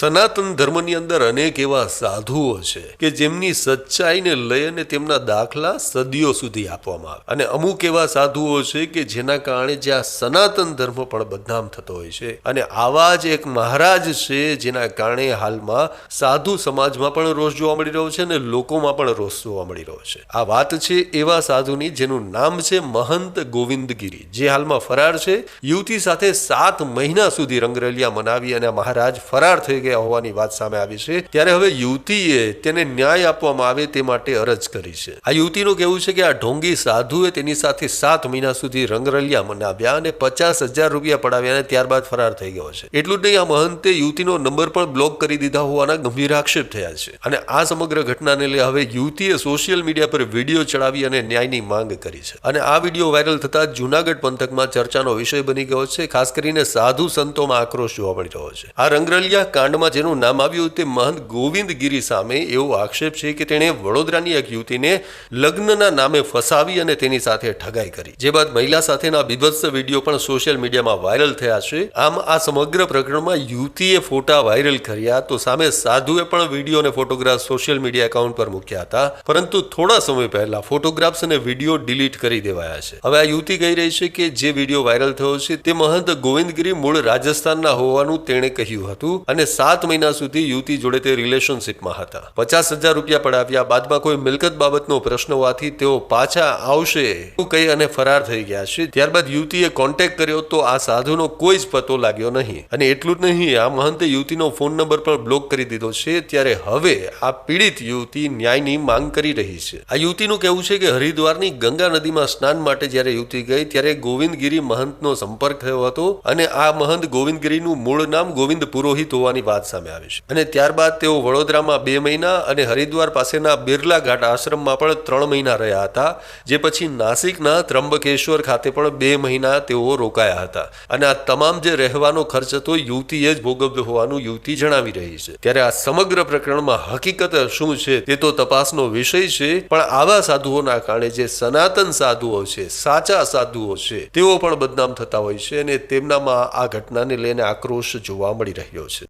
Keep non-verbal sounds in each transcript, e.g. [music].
સનાતન ધર્મની અંદર અનેક એવા સાધુઓ છે કે જેમની સચ્ચાઈને લઈ અને તેમના દાખલા સદીઓ સુધી આપવામાં આવે. અને અમુક એવા સાધુઓ છે કે જેના કારણે જે આ સનાતન ધર્મ પણ બદનામ થતો હોય છે. અને આવા જ એક મહારાજ છે જેના કારણે હાલમાં સાધુ સમાજમાં પણ રોષ જોવા મળી રહ્યો છે અને લોકોમાં પણ રોષ જોવા મળી રહ્યો છે. આ વાત છે એવા સાધુની જેનું નામ છે મહંત ગોવિંદગીરી. જે હાલમાં ફરાર છે. યુવતી સાથે સાત મહિના સુધી રંગરેલિયા મનાવી અને મહારાજ ફરાર થઈ ગયા. હોવાની વાત સામે આવી છે. ત્યારે હવે યુવતીએ તેને ન્યાય આપવામાં આવે તે માટે અરજ કરી છે. આ યુવતીનું કહેવું છે કે આ ઢોંગી સાધુએ તેની સાથે સાત મહિના સુધી રંગરલિયા મનાવ્યા અને પચાસ હજાર રૂપિયા પડાવ્યા અને ત્યારબાદ ફરાર થઈ ગયો છે. એટલું જ નહીં, આ મહંતે યુવતીનો નંબર પણ બ્લોક કરી દીધા હોવાના ગંભીર આક્ષેપ થયા છે. અને આ સમગ્ર ઘટનાને લઈ હવે યુવતીએ સોશિયલ મીડિયા પર વીડિયો ચડાવી અને ન્યાયની માંગ કરી છે. અને આ વીડિયો વાયરલ થતા જુનાગઢ જૂનાગઢ પંથકમાં ચર્ચાનો વિષય બની ગયો છે, ખાસ કરીને સાધુ સંતોમાં આક્રોશ જોવા મળી રહ્યો છે. આ રંગરલિયા કાંડમાં જેનું નામ આવ્યું તે મહંત ગોવિંદ ગીરી સામે એવો આક્ષેપ છે કે તેણે વડોદરાની એક યુવતીને લગ્નના નામે ફસાવી અને તેની સાથે ઠગાઈ કરી. જે બાદ મહિલા સાથેના બીભત્સ વીડિયો પણ સોશિયલ મીડિયામાં વાયરલ થયા છે. આમ આ સમગ્ર પ્રકરણમાં યુવતીએ ફોટા વાયરલ કર્યા તો સામે સાધુએ પણ વીડિયો અને ફોટોગ્રાફ સોશિયલ મીડિયા એકાઉન્ટ પર મૂક્યા હતા. પરંતુ થોડા સમય પહેલા ફોટોગ્રાફ્સ અને વીડિયો ડિલીટ કરી દેવાયા છે. હવે આ યુવતી કહી રહી છે કે જે વીડિયો વાયરલ થયો છે તે મહંત ગોવિંદગીરી મૂળ રાજસ્થાનના હોવાનું તેણે કહ્યું હતું અને સાત મહિના સુધી યુવતી જોડે તે રિલેશનશીપમાં હતા. પચાસ હજાર રૂપિયા પડાવ્યા. બાદમાં કોઈ મિલકત બાબતનો પ્રશ્ન હોવાથી તેઓ પાછા આવશે એવું કહી અને ફરાર થઈ ગયા છે. ત્યારબાદ યુવતીએ કોન્ટેક્ટ કર્યો તો આ સાધુનો કોઈ જ પતો લાગ્યો નહીં. અને એટલું જ નહીં, આ મહંતે યુવતીનો ફોન નંબર પણ બ્લોક કરી દીધો છે. ત્યારે હવે આ પીડિત યુવતી ન્યાયની માંગ કરી રહી છે. આ યુવતીનું કહેવું છે કે હરિદ્વારની ગંગા નદીમાં સ્નાન માટે જ્યારે યુવતી ગઈ, ત્યારે ગોવિંદગીરી મહંતનો સંપર્ક થયો હતો. અને આ મહંત ગોવિંદગીરીનું મૂળ નામ ગોવિંદ પુરોહિત હોવાની વાત સામે આવી છે. અને ત્યારબાદ તેઓ વડોદરામાં બે મહિના અને હરિદ્વાર પાસેના બિરલા ઘાટ આશ્રમમાં પણ ત્રણ મહિના રહ્યા હતા, જે પછી નાસિકના ત્રંબકેશ્વર ખાતે પણ બે મહિના તેઓ રોકાયા હતા. અને આ તમામ જે રહેવાનો ખર્ચ હતો, યુવતીએ જ ભોગવ્યો હોવાનું યુવતી જણાવી રહી છે. ત્યારે આ સમગ્ર પ્રકરણમાં હકીકત શું છે તે તો તપાસનો વિષય છે, પણ આવા સાધુઓના કારણે જે સનાતન સાધુઓ છે, સાચા સાધુઓ છે, તેઓ પણ બદનામ થતા હોય છે અને તેમનામાં આ ઘટનાને લઈને આક્રોશ જોવા મળી રહ્યો છે.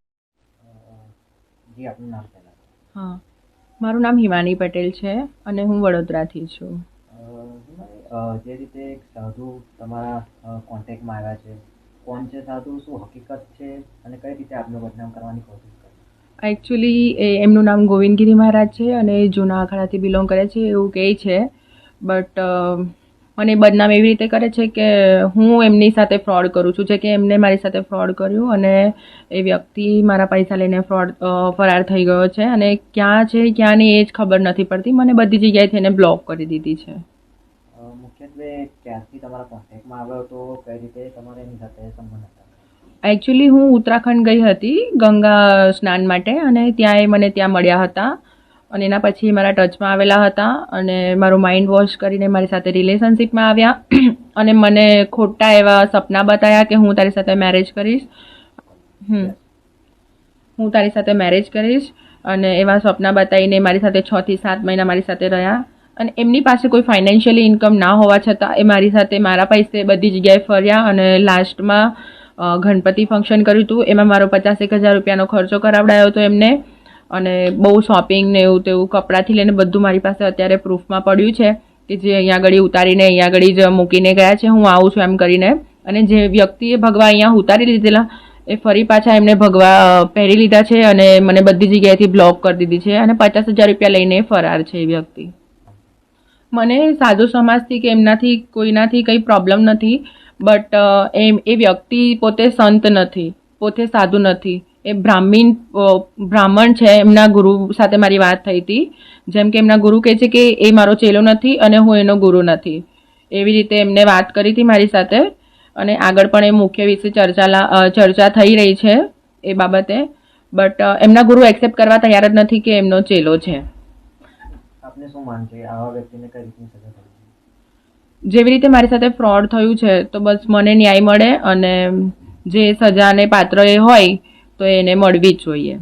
જી આપનું નામ પહેલા હા. મારું નામ હિમાની પટેલ છે અને હું વડોદરાથી છું. જે રીતે એક સાધુ તમારા કોન્ટેક્ટમાં આવ્યા છે કોણ છે સાધુ શું હકીકત છે અને કઈ રીતે આપને બદનામ કરવાની કોશિશ કરી? એકચ્યુઅલી એમનું નામ ગોવિંદગીરી મહારાજ છે અને જૂના અખાડાથી બિલોંગ કરે છે એવું કહે છે. બટ મને બદનામ એવી રીતે કરે છે કે હું એમની સાથે ફ્રોડ કરું છું. જે કે એમને મારી સાથે ફ્રોડ કર્યું અને એ વ્યક્તિ મારા પૈસા લઈને ફ્રોડ ફરાર થઈ ગયો છે અને ક્યાં છે ક્યાં નહીં એ જ ખબર નથી પડતી. મને બધી જગ્યાએથી એને બ્લોક કરી દીધી છે. મુખ્યત્વે ક્યારથી તમારા કોન્ટેક્ટમાં આવ્યો હતો? કઈ રીતે તમારે એની સાથે સંબંધ હતા? એકચ્યુઅલી હું ઉત્તરાખંડ ગઈ હતી ગંગા સ્નાન માટે અને ત્યાં એ મને ત્યાં મળ્યા હતા. અને એના પછી મારા ટચમાં આવેલા હતા અને મારું માઇન્ડ વોશ કરીને મારી સાથે રિલેશનશિપમાં આવ્યા. [clears throat] અને મને ખોટા એવા સપના બતાવ્યા કે હું તારી સાથે મેરેજ કરીશ. હું તારી સાથે મેરેજ કરીશ અને એવા સપના બતાવીને મારી સાથે છ થી સાત મહિના મારી સાથે રહ્યા. અને એમની પાસે કોઈ ફાઇનાન્શિયલી ઇન્કમ ના હોવા છતાં એ મારી સાથે મારા પૈસે બધી જગ્યાએ ફર્યા અને લાસ્ટમાં ગણપતિ ફંક્શન કર્યું હતું. એમાં મારો પચાસ એક હજાર રૂપિયાનો ખર્ચો કરાવડાયો હતો એમને. અને બહુ શોપિંગ ને એવું તેવું કપડાંથી લઈને બધું મારી પાસે અત્યારે પ્રૂફમાં પડ્યું છે કે જે અહીંયા આગળ ઉતારીને અહીંયા આગળ જ મૂકીને ગયા છે, હું આવું છું એમ કરીને. અને જે વ્યક્તિએ ભગવા અહીંયા ઉતારી લીધેલા, એ ફરી પાછા એમને ભગવા પહેરી લીધા છે અને મને બધી જગ્યાએથી બ્લોક કરી દીધી છે અને પચાસ હજાર રૂપિયા લઈને ફરાર છે એ વ્યક્તિ. મને સાધુ સમાજથી કે એમનાથી, કોઈનાથી કંઈ પ્રોબ્લેમ નથી બટ એમ, એ વ્યક્તિ પોતે સંત નથી, પોતે સાધુ નથી. એ બ્રાહ્મીણ બ્રાહ્મણ છે એમના ગુરુ સાથે મારી વાત થઈ હતી. જેમ કે એમના ગુરુ કહે છે કે એ મારો ચેલો નથી અને હું એનો ગુરુ નથી. એવી રીતે એમને વાત કરી હતી મારી સાથે. અને આગળ પણ એ મુખ્ય વિશે ચર્ચાલા ચર્ચા થઈ રહી છે એ બાબતે. બટ એમના ગુરુ એક્સેપ્ટ કરવા તૈયાર જ નથી કે એમનો ચેલો છે. આપને શું માન છે? આવા વ્યક્તિને કઈ રીતની સજા કરવી જોઈએ? જેવી રીતે મારી સાથે ફ્રોડ થયું છે તો બસ મને ન્યાય મળે અને જે સજાને પાત્ર એ હોય તો એને મળવી જ જોઈએ.